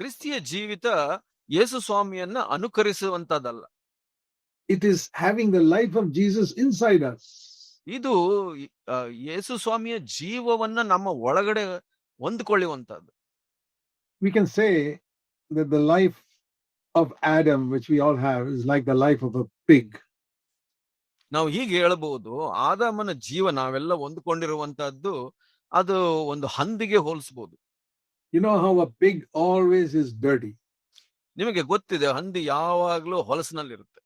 ಕ್ರಿಸ್ತಿಯ ಜೀವಿತ ಯೇಸು ಸ್ವಾಮಿಯನ್ನ ಅನುಕರಿಸುವಂತದಲ್ಲ it is having the life of Jesus inside ಇದು ಯೇಸು ಸ್ವಾಮಿಯ ಜೀವವನ್ನ ನಮ್ಮ ಒಳಗಡೆ ಹೊಂದ್ಕೊಳ್ಳುವಂತದ್ದು. We can say the life of Adam which we all have is like the life of a pig ನಾವು ಹೀಗೆ ಹೇಳಬಹುದು ಆದಮನ ಜೀವ ನಾವೆಲ್ಲ ಹೊಂದಿಕೊಂಡಿರುವಂತಹದ್ದು ಅದು ಒಂದು ಹಂದಿಗೆ ಹೋಲಿಸಬಹುದು you know how a pig always is dirty ನಿಮಗೆ ಗೊತ್ತಿದೆ ಹಂದಿ ಯಾವಾಗಲೂ ಹೊಲಸಿನಲ್ಲಿರುತ್ತೆ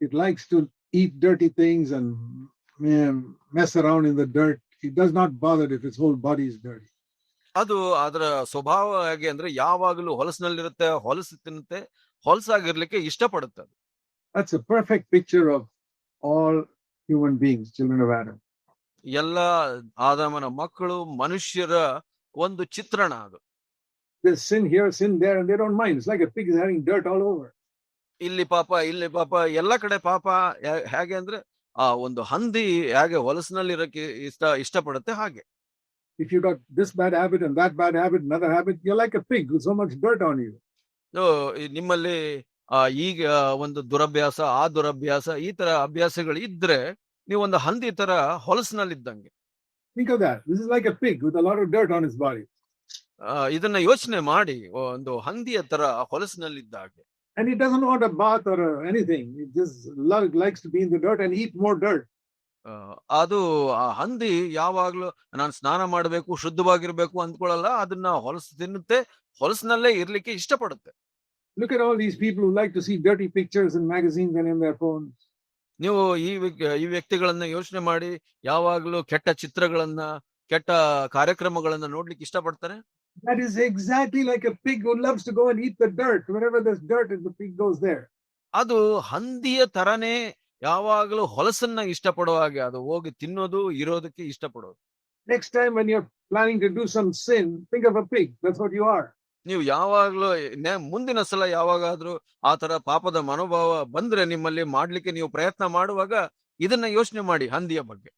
It likes to eat dirty things and and mess around in the dirt. It does not bother if its whole body is dirty. ಅದು ಅದರ ಸ್ವಭಾವ ಹಾಗೆ ಅಂದ್ರೆ ಯಾವಾಗಲೂ ಹೊಲಸಿನಲ್ಲಿರುತ್ತೆ ಹೊಲಸು ತಿನ್ನುತ್ತೆ ಹೊಲಸಾಗಿರ್ಲಿಕ್ಕೆ ಇಷ್ಟಪಡುತ್ತೆ ಅದು. That's a perfect picture of all human beings children of Adam. ಎಲ್ಲ ಆದಮನ ಮಕ್ಕಳು ಮನುಷ್ಯರ ಒಂದು ಚಿತ್ರಣ ಅದು. ಇಲ್ಲಿ ಪಾಪ ಇಲ್ಲಿ ಪಾಪ ಎಲ್ಲ ಕಡೆ ಪಾಪ ಹೇಗೆ ಅಂದ್ರೆ ಆ ಒಂದು ಹಂದಿ ಹೇಗೆ ಹೊಲಸಿನಲ್ಲಿರಕ್ಕೆ ಇಷ್ಟ ಇಷ್ಟಪಡುತ್ತೆ ಹಾಗೆ If you got this bad habit and that bad habit, another habit, you're like a pig with so much dirt on you. So, ನಿಮ್ಮಲ್ಲಿ ಈಗ ಒಂದು ದುರಭ್ಯಾಸ ಆ ದುರಭ್ಯಾಸ ಈ ತರ ಅಭ್ಯಾಸಗಳು ಇದ್ರೆ ನೀವು ಒಂದು ಹಂದಿ ತರ ಹೊಲಸಿನಲ್ಲಿದ್ದಂಗೆ Think of that. This is like a pig with a lot of dirt on his body. ಆ, ಇದನ್ನ ಯೋಚನೆ ಮಾಡಿ ಒಂದು ಹಂದಿಯ ತರ ಹೊಲಸಿನಲ್ಲಿದ್ದ ಹಾಗೆ And he doesn't want a bath or uh, anything. He just lo- likes to be in the dirt and eat more dirt. ಆ, ಅದು ಆ ಹಂದಿ ಯಾವಾಗ್ಲೂ ನಾನು ಸ್ನಾನ ಮಾಡಬೇಕು ಶುದ್ಧವಾಗಿರ್ಬೇಕು ಅಂದ್ಕೊಳ್ಳಲ್ಲ ಅದನ್ನ ಹೊಲಸು ತಿನ್ನುತ್ತೆ ಹೊಲಸಿನಲ್ಲೇ ಇರ್ಲಿಕ್ಕೆ ಇಷ್ಟಪಡುತ್ತೆ Look at all these people who like to see dirty pictures in magazines and in their phones. ನೀವು ಈ ಈ ವ್ಯಕ್ತಿಗಳನ್ನ ಯೋಚನೆ ಮಾಡಿ ಯಾವಾಗಲೂ ಕೆಟ್ಟ ಚಿತ್ರಗಳನ್ನ ಕೆಟ್ಟ ಕಾರ್ಯಕ್ರಮಗಳನ್ನ ನೋಡ್ಲಿಕ್ಕೆ ಇಷ್ಟಪಡ್ತಾರೆ That is exactly like a pig who loves to go and eat the dirt. Wherever there's dirt, the pig goes there. ಅದು ಹಂದಿಯ ತರನೇ ಯಾವಾಗಲೂ ಹೊಲಸನ್ನ ಇಷ್ಟಪಡುವ ಹಾಗೆ ಅದು ಹೋಗಿ ತಿನ್ನೋದು ಇರೋದಕ್ಕೆ ಇಷ್ಟಪಡೋದು Next time when you're planning to do some sin, think of a pig. That's what you are. ನೀವು ಯಾವಾಗ್ಲೂ ಮುಂದಿನ ಸಲ ಯಾವಾಗಾದ್ರೂ ಆ ತರ ಪಾಪದ ಮನೋಭಾವ ಬಂದ್ರೆ ನಿಮ್ಮಲ್ಲಿ ಮಾಡ್ಲಿಕ್ಕೆ ನೀವು ಪ್ರಯತ್ನ ಮಾಡುವಾಗ ಇದನ್ನ ಯೋಚನೆ ಮಾಡಿ ಹಂದಿಯ ಬಗ್ಗೆ.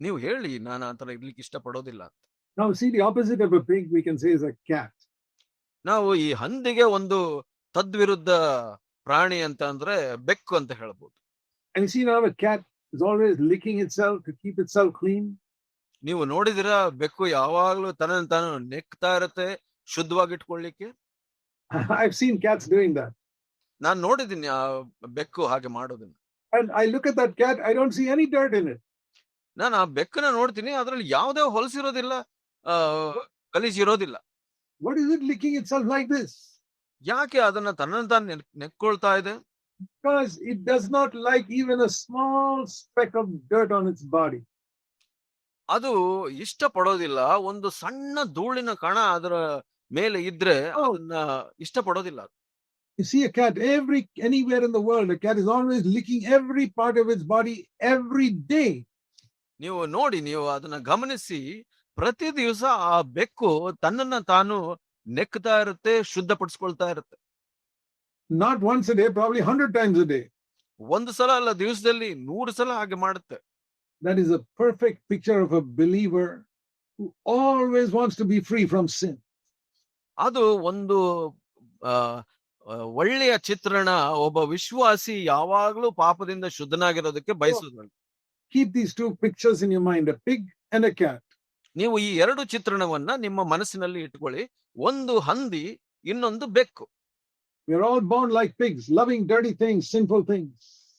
ನೀವು ಹೇಳಿ ನಾನು ಆ ತರ ಇರ್ಲಿಕ್ಕೆ ಇಷ್ಟಪಡೋದಿಲ್ಲ ಅಂತ say, is a cat. ನಾವು ಈ ಹಂದಿಗೆ ಒಂದು ತದ್ವಿರುದ್ಧ ಪ್ರಾಣಿ ಅಂತ ಅಂದ್ರೆ ಬೆಕ್ಕು ಅಂತ ಹೇಳ್ಬೋದು see now a cat is always licking itself to keep itself clean. ನೀವು ನೋಡಿದಿರಾ ಬೆಕ್ಕು ಯಾವಾಗ್ಲೂ ತನ್ನ ತಾನು ನೆಕ್ತಾ ಇರುತ್ತೆ ಶುದ್ಧವಾಗಿ ಇಟ್ಕೊಳ್ಳಿಕ್ಕೆ I've seen cats doing that ನಾನು ನೋಡಿದ್ದೀನಿ ಆ ಬೆಕ್ಕು ಹಾಗೆ ಮಾಡೋದನ್ನ. I look at that cat I don't see any dirt in it ನಾನು ಆ ಬೆಕ್ಕನ್ನ ನೋಡ್ತೀನಿ ಅದರಲ್ಲಿ ಯಾವುದೇ ಹೊಲಸಿರೋದಿಲ್ಲ ಕಲಿಸಿ ಇರೋದಿಲ್ಲ what is it licking itself like this ಯಾಕೆ ಅದನ್ನ ತನ್ನ ತಾನು ನೆಕ್ಕೊಳ್ತಾ ಇದೆ? Because it does not like even a small speck of dirt on its body ಅದು ಇಷ್ಟಪಡೋದಿಲ್ಲ. ಒಂದು ಸಣ್ಣ ಧೂಳಿನ ಕಣ ಅದರ ಮೇಲೆ ಇದ್ರೆ ಅದನ್ನ ಇಷ್ಟಪಡೋದಿಲ್ಲ You see a cat every anywhere in the world, a cat is always licking every part of its body every day. ನೀವು ನೋಡಿ ನೀವು ಅದನ್ನ ಗಮನಿಸಿ ಪ್ರತಿ ದಿವಸ ಆ ಬೆಕ್ಕು ತನ್ನನ್ನ ತಾನು ನೆಕ್ತಾ ಇರುತ್ತೆ ಶುದ್ಧಪಡಿಸ್ಕೊಳ್ತಾ ಇರುತ್ತೆ. Not once a day, probably hundred times a day. ಒಂದು ಸಲ ಅಲ್ಲ ದಿವಸದಲ್ಲಿ ನೂರು ಸಲ ಹಾಗೆ ಮಾಡುತ್ತೆ. That is a perfect picture of a believer who always wants to be free from sin. ಅದು ಒಂದು ಆ, ಆ, ಒಳ್ಳೆಯ ಚಿತ್ರಣ ಒಬ್ಬ ವಿಶ್ವಾಸಿ ಯಾವಾಗ್ಲೂ ಪಾಪದಿಂದ ಶುದ್ಧನಾಗಿರೋದಕ್ಕೆ ಬಯಸುದು Keep these two pictures in your mind a pig and a cat. ನೀವು ಈ ಎರಡು ಚಿತ್ರಣವನ್ನ ನಿಮ್ಮ ಮನಸ್ಸಿನಲ್ಲಿ ಇಟ್ಕೊಳ್ಳಿ ಒಂದು ಹಂದಿ ಇನ್ನೊಂದು ಬೆಕ್ಕು We're all born like pigs, loving dirty things, sinful things.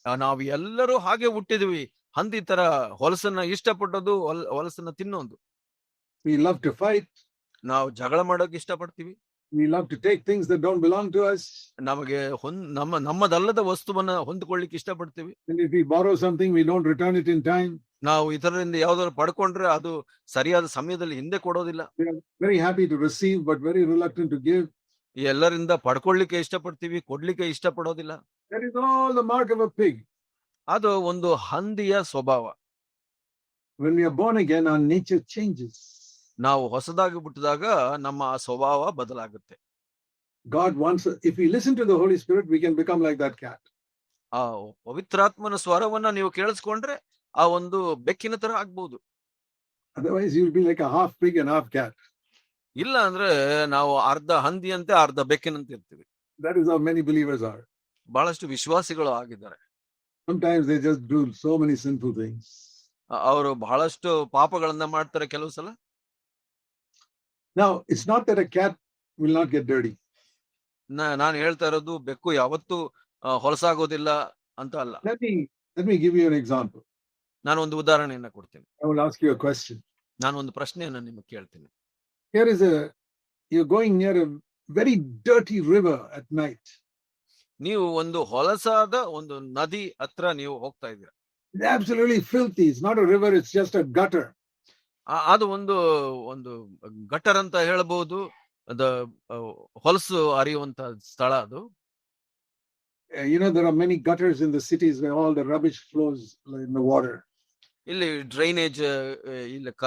ಆ, ನಾವು ಎಲ್ಲರೂ ಹಾಗೆ ಹುಟ್ಟಿದ್ವಿ ಹಂದಿತರ ಹೊಲಸನ್ನ ಇಷ್ಟಪಡದ್ದು ಹೊಲಸನ್ನ ತಿನ್ನೋದು. ವಿ ಲವ್ ಟು ಫೈಟ್ ನಾವ್ ಜಗಳ ಮಾಡೋಕೆ ಇಷ್ಟ ಪಡ್ತೀವಿ we love to take things that don't belong to us. ನಮಗೆ ನಮ್ಮ ನಮ್ಮದಲ್ಲದ ವಸ್ತುವನ್ನ ಹೊಂದುಕೊಳ್ಳಕ್ಕೆ ಇಷ್ಟ ಪಡ್ತೀವಿ we we borrow we don't return it in time ನಾವ್ ಇತರದಿಂದ ಯಾವುದಾದರೂ ಪಡೆಕೊಂಡ್ರೆ ಅದು ಸರಿಯಾದ ಸಮಯದಲ್ಲಿ ಹಿಂದೆ ಕೊಡೋದಿಲ್ಲ. Very happy to receive but very reluctant to give ಎಲ್ಲರಿಂದ ಪಡ್ಕೊಳ್ಳಿಕ್ಕೆ ಇಷ್ಟ ಪಡ್ತೀವಿ ಕೊಡ್ಲಕ್ಕೆ ಇಷ್ಟ ಪಡೋದಿಲ್ಲ this is all the mark of a pig ಅದು ಒಂದು ಹಂದಿಯ ಸ್ವಭಾವ When we are born again, our nature changes. ನಾವು ಹೊಸದಾಗಿ ಬಿಟ್ಟಿದಾಗ ನಮ್ಮ ಆ ಸ್ವಭಾವ ಬದಲಾಗುತ್ತೆ God wants, if we listen to the Holy Spirit, we can become like that cat. ಆ ಪವಿತ್ರಾತ್ಮನ ಸ್ವರವನ್ನ ನೀವು ಕೇಳಿಸ್ಕೊಂಡ್ರೆ ಆ ಒಂದು ಬೆಕ್ಕಿನ ತರ ಆಗ್ಬಹುದು Otherwise, you'll be like a half pig and half cat. ಇಲ್ಲ ಅಂದ್ರೆ ನಾವು ಅರ್ಧ ಹಂದಿಯಂತೆ ಅರ್ಧ ಬೆಕ್ಕಿನಂತೆ ಇರ್ತೀವಿ That is how many believers are. ಬಹಳಷ್ಟು ವಿಶ್ವಾಸಿಗಳು ಆಗಿದ್ದಾರೆ sometimes they just do so many simple things ಅವರು ಬಹಳಷ್ಟು ಪಾಪಗಳನ್ನ ಮಾಡ್ತಾರೆ ಕೆಲವು ಸಲ? Now it's not that a cat will not get dirty ನಾನು ಹೇಳ್ತಾ ಇರೋದು ಬೆಕ್ಕು ಯಾವತ್ತೂ ಹೊಲಸಾಗೋದಿಲ್ಲ ಅಂತ ಅಲ್ಲ. ಮೀ ಗಿವ್ ಯು ಎಕ್ಸಾಂಪಲ್ ನಾನು ಒಂದು ಉದಾಹರಣೆಯನ್ನ ಕೊಡ್ತೀನಿ. ಐ ವಿಲ್ ಆಸ್ಕ್ ಯು ನಾನು ಒಂದು ಪ್ರಶ್ನೆಯನ್ನು ನಿಮಗೆ ಕೇಳ್ತೀನಿ. Here is a going near a very dirty river at night ನೀವು ಒಂದು ಹೊಲಸಾದ ಒಂದು ನದಿ ಹತ್ರ ನೀವು ಹೋಗ್ತಾ ಇದ್ದೀರಾ It's absolutely filthy. It's not a river, it's just a gutter. ಅದು ಒಂದು ಒಂದು ಗಟರ್ ಅಂತ ಹೇಳಬಹುದು ಅದ ಹೊಲಸು ಹರಿಯುವಂತ ಸ್ಥಳ ಅದು Uh, you know, there are many gutters in the cities where all the rubbish flows in the water. ಇಲ್ಲಿ ಡ್ರೈನೇಜ್ ಇಲ್ಲಿ ಕ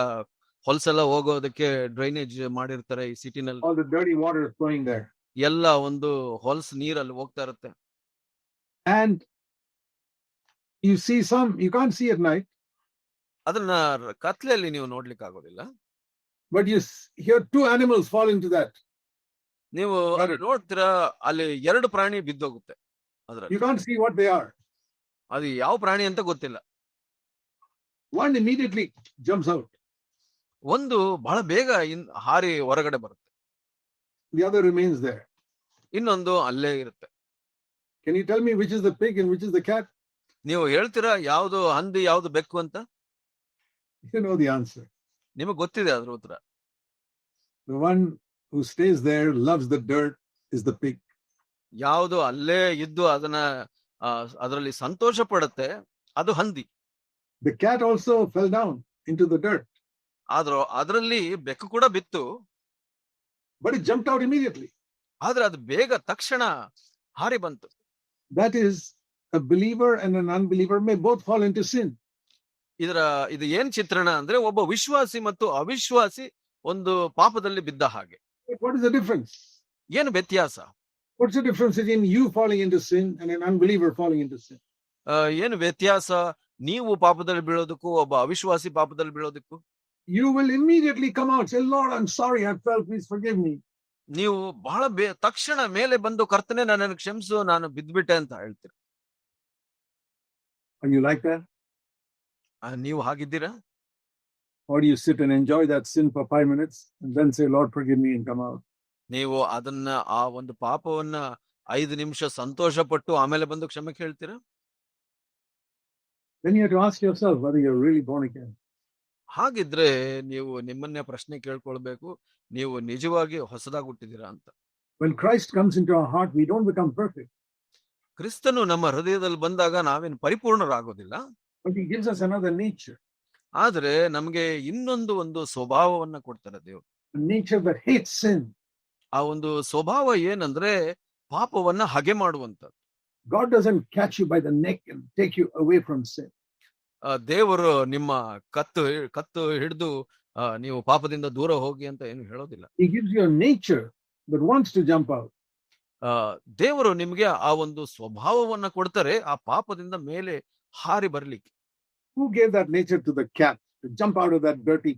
ಹೊಲಸೆಲ್ಲ ಹೋಗೋದಕ್ಕೆ ಡ್ರೈನೇಜ್ ಮಾಡಿರ್ತಾರೆ ಈ ಸಿಟಿನಲ್ಲಿ All the dirty water flowing there. ಎಲ್ಲ ಒಂದು ಹೊಲ್ಸ್ ನೀರಲ್ಲಿ ಹೋಗ್ತಾ ಇರುತ್ತೆ. And you see some you can't see it night ಅದನ್ನ ಕತ್ಲೆಯಲ್ಲಿ ನೀವು ನೋಡ್ಲಿಕ್ಕೆ ಆಗೋದಿಲ್ಲ. But you hear two animals fall into that ನೀವು ನೋಡ್ತೀರಾ ಅಲ್ಲಿ ಎರಡು ಪ್ರಾಣಿ ಬಿದ್ದೋಗುತ್ತೆ ಅದರ ಯು ಕಾಂಟ್ ಸಿ ವಾಟ್ ಅದು ಯಾವ ಪ್ರಾಣಿ ಅಂತ ಗೊತ್ತಿಲ್ಲ. ಒನ್ ಇಮಿಡಿಯೇಟ್ಲಿ ಜಂಪ್ಸ್ ಒಂದು ಬಹಳ ಬೇಗ ಹಾರಿ ಹೊರಗಡೆ ಬರುತ್ತೆ. the other remains there. ಇನ್ನೊಂದು ಅಲ್ಲೇ ಇರುತ್ತೆ Can you tell me which is the pig and which is the cat? ನೀವು ಹೇಳ್ತೀರಾ ಯಾವ್ದು ಹಂದಿ ಯಾವ್ದು ಬೆಕ್ಕು ಅಂತ You know the answer. ನಿಮಗೆ ಗೊತ್ತಿದೆ ಅದ್ರ ಉತ್ತರ The one who stays there, loves the dirt, is the pig. ಯಾವುದು ಅಲ್ಲೇ ಇದ್ದು ಅದನ್ನ ಅದರಲ್ಲಿ ಸಂತೋಷ ಪಡುತ್ತೆ ಅದು ಹಂದಿ The cat also fell down into the dirt, ಆದ್ರ ಅದರಲ್ಲಿ ಬೆಕ್ಕು ಕೂಡ ಬಿತ್ತು but it jumped out immediately. ಆದ್ರೆ ಅದು ಬೇಗ ತಕ್ಷಣ ಹಾರಿ ಬಂತು That is, a believer and an unbeliever may both fall into sin. ಇದರ ಇದು ಏನ್ ಚಿತ್ರಣ ಅಂದ್ರೆ ಒಬ್ಬ ವಿಶ್ವಾಸಿ ಮತ್ತು ಅವಿಶ್ವಾಸಿ ಒಂದು ಪಾಪದಲ್ಲಿ ಬಿದ್ದ ಹಾಗೆ But what is the difference? ಏನು ವ್ಯತ್ಯಾಸ What's the difference between you falling into sin and an unbeliever falling into sin? ಆ, ಏನು ವ್ಯತ್ಯಾಸ ನೀವು ಪಾಪದಲ್ಲಿ ಬೀಳೋದಕ್ಕೂ ಒಬ್ಬ ಅವಿಶ್ವಾಸಿ ಪಾಪದಲ್ಲಿ ಬೀಳೋದಕ್ಕೂ You will immediately come out, say, Lord, I'm sorry, I fell, please forgive me. ನೀವು ಬಹಳ ಬೇ ತಕ್ಷಣ ಮೇಲೆ ಬಂದು ಕರ್ತನೆ ನನ್ನನ್ನು ಕ್ಷಮಿಸು ನಾನು ಬಿದ್ಬಿಟ್ಟೆ ಅಂತ ಹೇಳ್ತೀರ Are you like that? ಆ, ನೀವು ಹಾಗಿದ್ದೀರಾ Or do you sit and enjoy that sin for five minutes and then say, Lord, forgive me and come out? ನೀವು ಅದನ್ನ ಆ ಒಂದು ಪಾಪವನ್ನ ಐದು ನಿಮಿಷ ಸಂತೋಷ ಪಟ್ಟು ಆಮೇಲೆ ಬಂದು ಕ್ಷಮೆ ಕೇಳ್ತೀರಾ Then you have to ask yourself whether you're really born again. ಹಾಗಿದ್ರೆ ನೀವು ನಿಮ್ಮನ್ನೇ ಪ್ರಶ್ನೆ ಕೇಳ್ಕೊಳ್ಬೇಕು ನೀವು ನಿಜವಾಗಿ ಹೊಸದಾಗಿ ಹುಟ್ಟಿದ್ದೀರಾ ಅಂತ when Christ comes heart we don't become perfect ಕ್ರಿಸ್ತನು ನಮ್ಮ ಹೃದಯದಲ್ಲಿ ಬಂದಾಗ ನಾವೇನ್ ಪರಿಪೂರ್ಣರಾಗೋದಿಲ್ಲ. But he gives us another nature ಆದರೆ ನಮಗೆ ಇನ್ನೊಂದು ಒಂದು ಸ್ವಭಾವವನ್ನ ಕೊಡ್ತಾರೆ ದೇವರು. ನೇಚರ್ ದಟ್ ಹೇಟ್ಸ್ ಸಿನ್ ಆ ಒಂದು ಸ್ವಭಾವ ಏನಂದ್ರೆ ಪಾಪವನ್ನ ಹಗೆ ಮಾಡುವಂತದ್ದು God doesn't catch you by the neck and take you away from sin ದೇವರು ನಿಮ್ಮ ಕತ್ತು ಕತ್ತು ಹಿಡಿದು ನೀವು ಪಾಪದಿಂದ ದೂರ ಹೋಗಿ ಅಂತ ಏನು ಹೇಳೋದಿಲ್ಲ He gives you a nature that wants to jump out. ಆ ದೇವರು ನಿಮ್ಗೆ ಆ ಒಂದು ಸ್ವಭಾವವನ್ನ ಕೊಡ್ತಾರೆ ಆ ಪಾಪದಿಂದ ಮೇಲೆ ಹಾರಿ ಬರ್ಲಿಕ್ಕೆ Who gave that nature to the cat to jump out of that dirty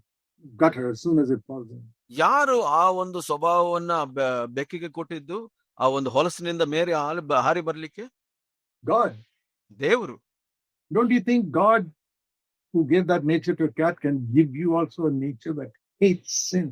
gutter as soon as it falls in? ಯಾರು ಆ ಒಂದು ಸ್ವಭಾವವನ್ನ ಬೆ- ಬೆಕ್ಕಿಗೆ ಕೊಟ್ಟಿದ್ದು ಆ ಒಂದು ಹೊಲಸಿನಿಂದ ಮೇಲೆ ಹಾರಿ ಬ- ಹಾರಿ ಬರ್ಲಿಕ್ಕೆ God. ದೇವರು Don't you think God, who gave that nature to a cat, can give you also a nature that hates sin?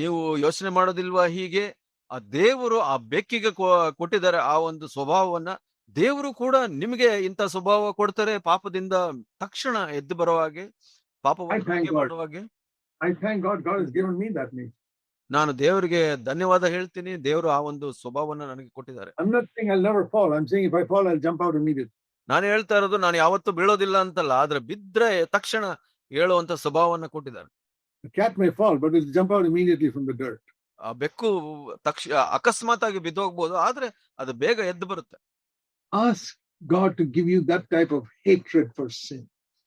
ನೀವು ಯೋಚನೆ ಮಾಡೋದಿಲ್ವಾ ಹೀಗೆ? ಆ ದೇವರು ಆ ಬೆಕ್ಕಿಗೆ ಕೊಟ್ಟಿದ್ದಾರೆ ಆ ಒಂದು ಸ್ವಭಾವವನ್ನ. ದೇವರು ಕೂಡ ನಿಮಗೆ ಇಂಥ ಸ್ವಭಾವ ಕೊಡ್ತಾರೆ ಪಾಪದಿಂದ ತಕ್ಷಣ ಎದ್ದು ಬರೋ ಹಾಗೆ I ಪಾಪವನ್ನು thank ಹಗೆ God. ಮಾಡುವ ಹಾಗೆ. I thank God, God has given me that nature. ನಾನು ದೇವರಿಗೆ ಧನ್ಯವಾದ ಹೇಳ್ತೀನಿ. ದೇವರು ಆ ಒಂದು ಸ್ವಭಾವವನ್ನ ನನಗೆ ಕೊಟ್ಟಿದ್ದಾರೆ. ನಾನು ಹೇಳ್ತಾ ಇರೋದು ನಾನು ಯಾವತ್ತೂ ಬೀಳೋದಿಲ್ಲ ಅಂತಲ್ಲ ಆದ್ರೆ ಬಿದ್ರೆ ತಕ್ಷಣ ಹೇಳುವಂತ ಸ್ವಭಾವವನ್ನು ಕೊಟ್ಟಿದ್ದಾರೆ. ಬೆಕ್ಕು ತಕ್ಷ ಅಕಸ್ಮಾತ್ ಆಗಿ ಬಿದ್ದು ಹೋಗ್ಬೋದು ಆದ್ರೆ ಅದು ಬೇಗ ಎದ್ದು ಬರುತ್ತೆ.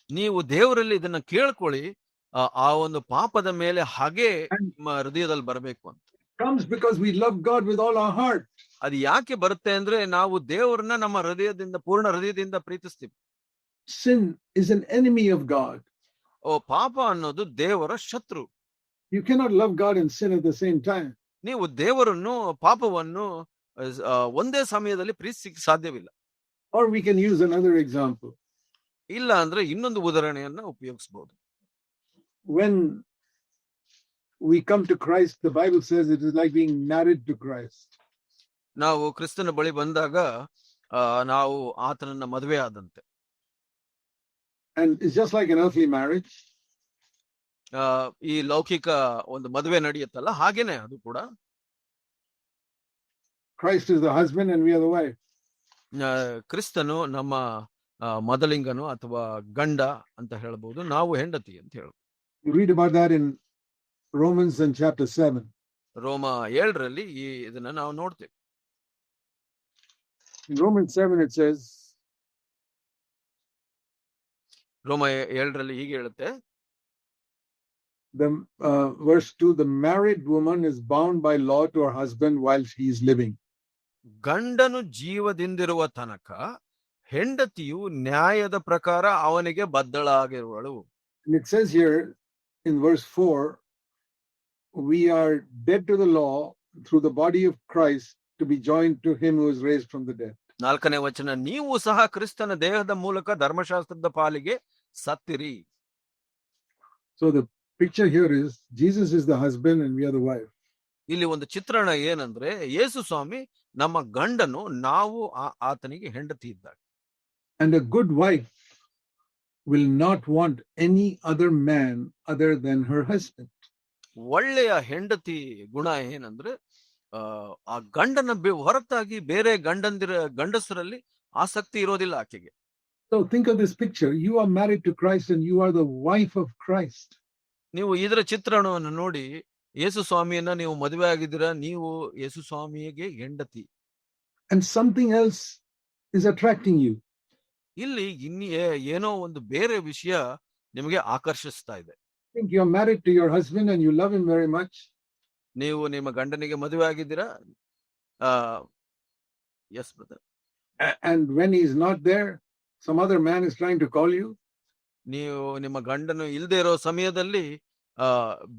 ನೀವು ದೇವರಲ್ಲಿ ಇದನ್ನ ಕೇಳ್ಕೊಳ್ಳಿ ಆ ಒಂದು ಪಾಪದ ಮೇಲೆ ಹಾಗೆ ನಿಮ್ಮ ಹೃದಯದಲ್ಲಿ ಬರಬೇಕು ಅಂತ. Comes because we love God with all our heart. ಅದು ಯಾಕೆ ಬರುತ್ತೆ ಅಂದ್ರೆ ನಾವು ದೇವರನ್ನ ನಮ್ಮ ಹೃದಯದಿಂದ ಪೂರ್ಣ ಹೃದಯದಿಂದ ಪ್ರೀತಿಸ್ತೀವಿ Sin is an enemy of God. ಓ ಪಾಪ ಅನ್ನೋದು ದೇವರ ಶತ್ರು You cannot love God and sin at the same time. ನೀವು ದೇವರನ್ನು ಪಾಪವನ್ನು ಒಂದೇ ಸಮಯದಲ್ಲಿ ಪ್ರೀತಿಸಲಿಕ್ಕೆ ಸಾಧ್ಯವಿಲ್ಲ Or we can use another example. ಇಲ್ಲ ಅಂದ್ರೆ ಇನ್ನೊಂದು ಉದಾಹರಣೆಯನ್ನ ಉಪಯೋಗಿಸಬಹುದು When we come to Christ, the Bible says it is like being married to Christ. ನಾವು ಕ್ರಿಸ್ತನ ಬಳಿ ಬಂದಾಗ ಆ, ನಾವು ಆತನನ್ನ ಮದುವೆ ಆದಂತೆ And it's just like an earthly marriage. ಆ, ಈ ಲೌಕಿಕ ಒಂದು ಮದುವೆ ನಡೆಯುತ್ತಲ್ಲ ಹಾಗೇನೆ ಅದು ಕೂಡ Christ is the husband and we are the wife. ಆ, ಕ್ರಿಸ್ತನು ನಮ್ಮ ಆ, ಮೊದಲಿಂಗನು ಅಥವಾ ಗಂಡ ಅಂತ ಹೇಳ್ಬಹುದು ನಾವು ಹೆಂಡತಿ ಅಂತ ಹೇಳ You read about that in Romans in chapter 7. ರೋಮ ಏಳರಲ್ಲಿ ಈ ಇದನ್ನ ನಾವು ನೋಡ್ತೇವೆ In Romans 7, it says, ರೋಮ ಏ- ಏಳರಲ್ಲಿ ಹೀಗೆ ಹೇಳುತ್ತೆ the uh, verse 2 the married woman is bound by law to her husband while he is living. ಗಂಡನು ಜೀವದಿಂದಿರುವ ತನಕ ಹೆಂಡತಿಯು ನ್ಯಾಯದ ಪ್ರಕಾರ ಅವನಿಗೆ ಬದ್ಧಳಾಗಿರುವಳು And it says here in verse 4 we are dead to the law through the body of Christ to be joined to him who is raised from the dead. ನಾಲ್ಕನೇ ವಚನ ನೀವು ಸಹ ಕ್ರಿಸ್ತನ ದೇಹದ ಮೂಲಕ ಧರ್ಮಶಾಸ್ತ್ರದ ಪಾಲಿಗೆ ಸತ್ತಿರಿ So the picture here is Jesus is the husband and we are the wife. ಇಲ್ಲಿ ಒಂದು ಚಿತ್ರಣ ಏನಂದ್ರೆ ಯೇಸು ಸ್ವಾಮಿ ನಮ್ಮ ಗಂಡನು ನಾವು ಆ- ಆತನಿಗೆ ಹೆಂಡತಿ ಇದ್ದಾಗ And a good wife will not want any other man other than her husband. ಒಳ್ಳೆಯ ಹೆಂಡತಿ ಗುಣ ಏನಂದ್ರೆ ಆ, ಗಂಡನ ಬೆ- ಹೊರತಾಗಿ ಬೇರೆ ಗಂಡಂದಿರ ಗಂಡಸರಲ್ಲಿ ಆಸಕ್ತಿ ಇರೋದಿಲ್ಲ ಆಕೆಗೆ. So think of this picture. You are married to Christ and you are the wife of Christ. ನೀವು ಇದರ ಚಿತ್ರಣವನ್ನು ನೋಡಿ ಯೇಸು ಸ್ವಾಮಿಯನ್ನ ನೀವು ಮದುವೆ ಆಗಿದ್ದೀರಾ? ನೀವು ಯೇಸು ಸ್ವಾಮಿಗೆ ಹೆಂಡತಿ. And something else is attracting you ಇಲ್ಲಿ ಇನ್ನೇ ಏನೋ ಒಂದು ಬೇರೆ ವಿಷಯ ನಿಮಗೆ ಆಕರ್ಷಿಸ್ತಾ ಇದೆ. think you're married to your husband and you love him very much, ನೀವು ನಿಮ್ಮ ಗಂಡನಿಗೆ ಮದುವೆ ಆಗಿದ್ದೀರಾ ಆ yes brother a- and when he's not there, some other man is trying to call you, ನೀವು ನಿಮ್ಮ ಗಂಡನು ಇಲ್ಲದೆ ಇರೋ ಸಮಯದಲ್ಲಿ ಆ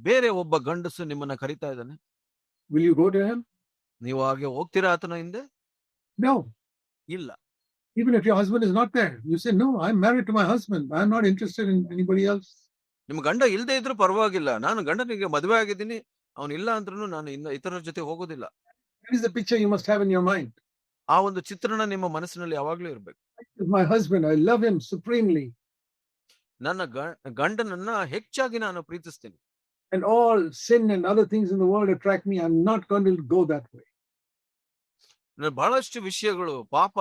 ಬೇರೆ ಒಬ್ಬ ಗಂಡಸು ನಿಮ್ಮನ್ನ ಕರಿತಾ ಇದ್ದಾನೆ will you go to him? ನೀವು ಹಾಗೆ ಹೋಗ್ತೀರಾ ಆತನ ಹಿಂದೆ No. ಇಲ್ಲ Even if your husband is not there, you say, No, I'm married to my husband. I'm not interested in anybody else. ನಿಮ್ಮ ಗಂಡ ಇಲ್ಲದೆ ಇದ್ರೂ ಪರವಾಗಿಲ್ಲ ನಾನು ಗಂಡನಿಗೆ ಮದುವೆ ಆಗಿದ್ದೀನಿ ಅವನು ಇಲ್ಲ ಅಂದ್ರೂ ನಾನು ಇನ್ನ ಇತರ ಜೊತೆ ಹೋಗೋದಿಲ್ಲ That is the picture you must have in your mind. ಆ ಒಂದು ಚಿತ್ರಣ ನಿಮ್ಮ ಮನಸ್ಸಿನಲ್ಲಿ ಯಾವಾಗ್ಲೂ ಇರ್ಬೇಕು ಮೈ my husband, I love him supremely. ನನ್ನ ಗ- ಗಂಡನನ್ನ ಹೆಚ್ಚಾಗಿ ನಾನು ಪ್ರೀತಿಸ್ತೀನಿ And all sin and other things in the world attract me. I'm not going to go that way. ನನ್ನ ಬಹಳಷ್ಟು ವಿಷಯಗಳು ಪಾಪ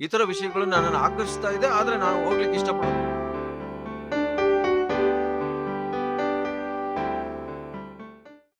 ಇತರ ವಿಷಯಗಳು ನನ್ನನ್ನು ಆಕರ್ಷಿಸ್ತಾ ಇದೆ ಆದ್ರೆ ನಾನು ಹೋಗ್ಲಿಕ್ಕೆ ಇಷ್ಟಪಡೋದು